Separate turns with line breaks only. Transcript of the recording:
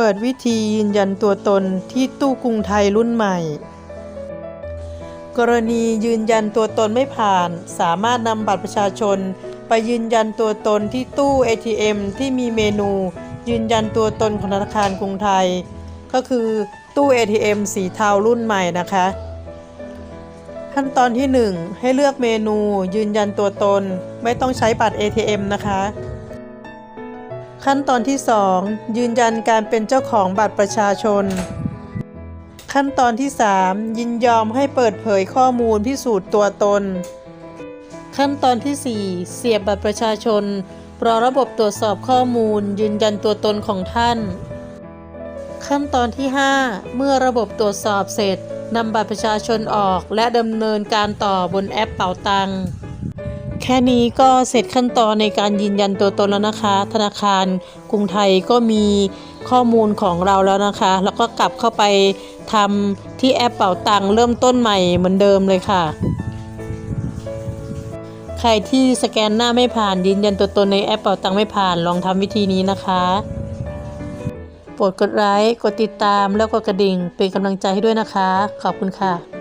เปิดวิธียืนยันตัวตนที่ตู้กรุงไทยรุ่นใหม่ กรณียืนยันตัวตนไม่ผ่าน สามารถนำบัตรประชาชน ไปยืนยันตัวตนที่ตู้ ATM ที่มีเมนู ยืนยันตัวตนของธนาคารกรุงไทย ก็คือตู้ ATM สีเทารุ่นใหม่นะคะ ขั้นตอนที่ 1 ให้เลือกเมนูยืนยันตัวตน ไม่ต้องใช้บัตร ATM นะคะ ขั้นตอนที่ 2 ยืนยันการเป็นเจ้าของบัตรประชาชน ขั้นตอนที่ 3 ยินยอมให้เปิดเผยข้อมูลพิสูจน์ตัวตน ขั้นตอนที่ 4 เสียบบัตรประชาชน รอระบบตรวจสอบข้อมูล ยืนยันตัวตนของท่าน ขั้นตอนที่ 5 เมื่อระบบตรวจสอบเสร็จนำบัตรประชาชนออกและดำเนินการต่อบนแอปเป๋าตังค์ แค่นี้ก็เสร็จขั้นตอนในการยืนยันตัวตนแล้วนะคะ ธนาคารกรุงไทยก็มีข้อมูลของเราแล้วนะคะ แล้วก็กลับเข้าไปทำที่แอปเป๋าตังเริ่มต้นใหม่เหมือนเดิมเลยค่ะ ใครที่สแกนหน้าไม่ผ่านยืนยันตัวตนในแอปเป๋าตังไม่ผ่านลองทำวิธีนี้นะคะโปรดกดไลค์กดติดตามแล้วกดกระดิ่งเป็นกำลังใจให้ด้วยนะคะ ขอบคุณค่ะ